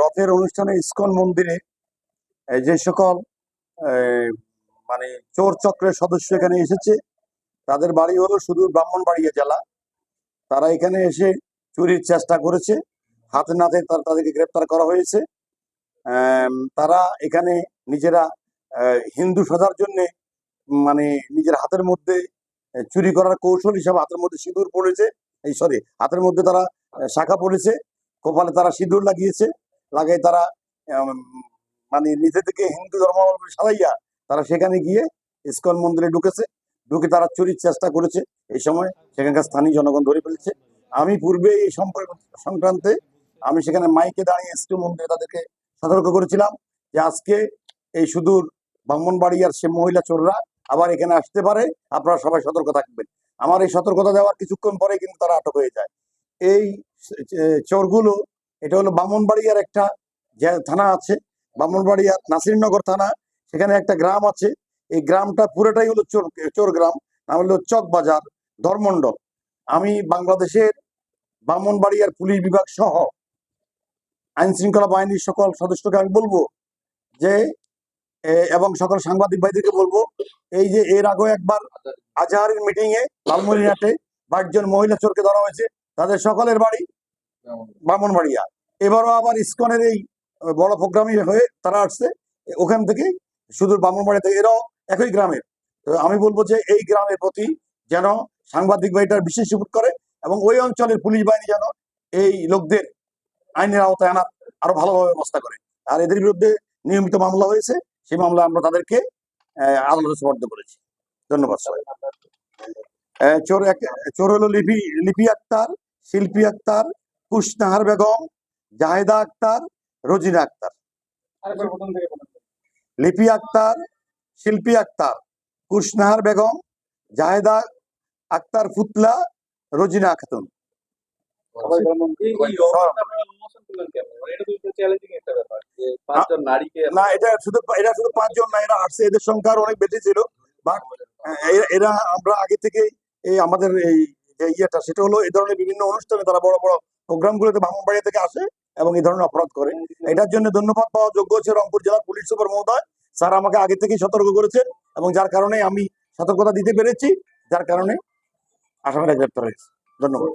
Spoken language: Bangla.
রথের অনুষ্ঠানে ইস্কন মন্দিরে যে সকল মানে চোর চক্রের সদস্য এখানে এসেছে, তাদের বাড়ি হলো শুধু ব্রাহ্মণবাড়িয়া জেলা। তারা এখানে এসে চুরির চেষ্টা করেছে, হাতে নাতে তাদেরকে গ্রেপ্তার করা হয়েছে। তারা এখানে নিজেরা হিন্দু সাজার জন্য মানে নিজের হাতের মধ্যে চুরি করার কৌশল হিসাবে হাতের মধ্যে সিঁদুর পড়েছে, এই, সরি, হাতের মধ্যে তারা শাখা পড়েছে। কপালে তারা সিঁদুর লাগিয়েছে, লাগাই তারা মানে নিজে থেকে হিন্দু ধর্ম সাজাইয়া তারা সেখানে গিয়ে ইস্কন মন্দিরে ঢুকেছে। ঢুকে তারা চুরির চেষ্টা করেছে। এই সময় সেখানকার স্থানীয় জনগণ ধরে ফেলেছে। আমি পূর্বে এই সম্পর্ক সংক্রান্তে আমি সেখানে মাইকে দাঁড়িয়ে ইসকন মন্দিরে তাদেরকে সতর্ক করেছিলাম যে আজকে এই সুদূর ব্রাহ্মণবাড়িয়ার সে মহিলা চোররা আবার এখানে আসতে পারে। আপনারা সবাই সতর্ক থাকবেন। আমার এই সতর্কতা দেওয়ার কিছুক্ষণ পরে কিন্তু তারা আটক হয়ে যায়। এই চোরগুলো, এটা হলো বামনবাড়িয়ার একটা থানা আছে ব্রাহ্মণবাড়িয়ার নাসিরনগর থানা, সেখানে একটা গ্রাম আছে। এই গ্রামটা পুরোটাই হলো চোর চোর গ্রাম, নাম হলো চক বাজার ধর্মণ্ডল আমি বাংলাদেশের ব্রাহ্মণবাড়িয়ার পুলিশ বিভাগ সহ আইন শৃঙ্খলা বাহিনীর সকল সদস্যকে আমি বলব যে এবং সকল সাংবাদিক ভাইদেরকে বলব, এই যে এর আগে একবার আজহারের মিটিং এ লালমনিরহাটে বাইশজন মহিলা চোরকে ধরা হয়েছে। তাদের সকলের বাড়ি ব্রাহ্মণবাড়িয়া এবারও আবার ইস্কনের এই বড় প্রোগ্রামই হয়ে তারা আসছে। ওখান থেকে শুধু ব্রাহ্মণবাড়িয়া থেকে, এরাও একই গ্রামের। আমি বলব যে এই গ্রামের প্রতি যেন সাংবাদিক ভাইটার বিশেষ সুযোগ করে এবং ওই অঞ্চলের পুলিশ বাহিনী যেন এই লোকদের আইনের আওতায় আনার আরও ভালোভাবে ব্যবস্থা করে। আর এদের বিরুদ্ধে নিয়মিত মামলা হয়েছে, সেই মামলা আমরা তাদেরকে আদালতে সুপর্দ করেছি। ধন্যবাদ সবাই চোর এক, চোর হলো লিপি লিপি আক্তার শিল্পী আক্তার কুশনাহার বেগম জাহেদা আক্তার রোজিনা আক্তার। লিপি আক্তার শিল্পী আক্তার কুশনাহার বেগম জাহেদা আক্তার ফুতলা রোজিনা খাতুন। না এটা শুধু এটা শুধু পাঁচজন না এরা আসছে এদের সংখ্যা অনেক বেশি ছিল। বাট এরা আমরা আগে থেকে এই আমাদের এই ইয়েটা, সেটা হলো এই ধরনের বিভিন্ন অনুষ্ঠানে তারা বড় বড় প্রোগ্রাম গুলোতে ব্রাহ্মণবাড়ি থেকে আসে এবং এই ধরনের অপরাধ করে। এটার জন্য ধন্যবাদ পাওয়া যোগ্য হচ্ছে রংপুর জেলার পুলিশ সুপার মহোদয়। স্যার আমাকে আগে থেকেই সতর্ক করেছেন এবং যার কারণে আমি সতর্কতা দিতে পেরেছি, যার কারণে আসামিরা গ্রেপ্তার হয়েছে। ধন্যবাদ।